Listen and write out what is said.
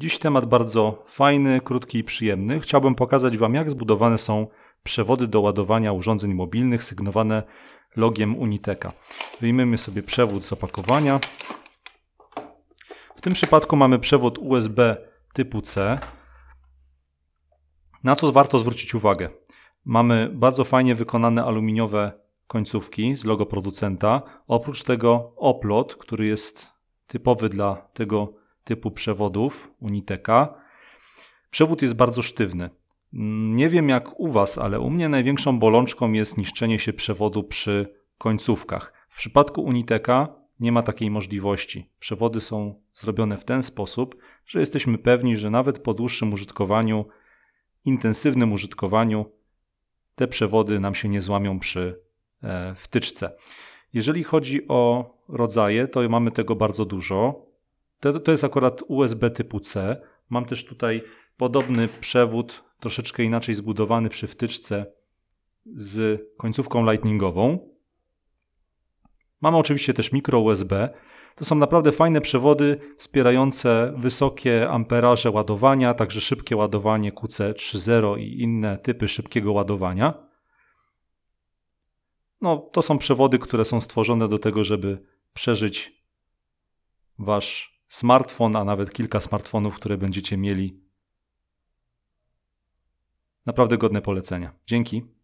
Dziś temat bardzo fajny, krótki i przyjemny. Chciałbym pokazać Wam, jak zbudowane są przewody do ładowania urządzeń mobilnych sygnowane logiem Uniteka. Wyjmiemy sobie przewód z opakowania. W tym przypadku mamy przewód USB typu C. Na co warto zwrócić uwagę? Mamy bardzo fajnie wykonane aluminiowe końcówki z logo producenta. Oprócz tego oplot, który jest typowy dla tego typu przewodów Uniteka. Przewód jest bardzo sztywny. Nie wiem jak u Was, ale u mnie największą bolączką jest niszczenie się przewodu przy końcówkach. W przypadku Uniteka nie ma takiej możliwości. Przewody są zrobione w ten sposób, że jesteśmy pewni, że nawet po dłuższym użytkowaniu, intensywnym użytkowaniu, te przewody nam się nie złamią przy e, wtyczce. Jeżeli chodzi o rodzaje, to mamy tego bardzo dużo. To, to jest akurat USB typu C. Mam też tutaj podobny przewód, troszeczkę inaczej zbudowany przy wtyczce z końcówką lightningową. Mamy oczywiście też mikro USB. To są naprawdę fajne przewody wspierające wysokie amperaże ładowania, także szybkie ładowanie QC 3.0 i inne typy szybkiego ładowania. No, to są przewody, które są stworzone do tego, żeby przeżyć wasz smartfon, a nawet kilka smartfonów, które będziecie mieli. Naprawdę godne polecenia. Dzięki.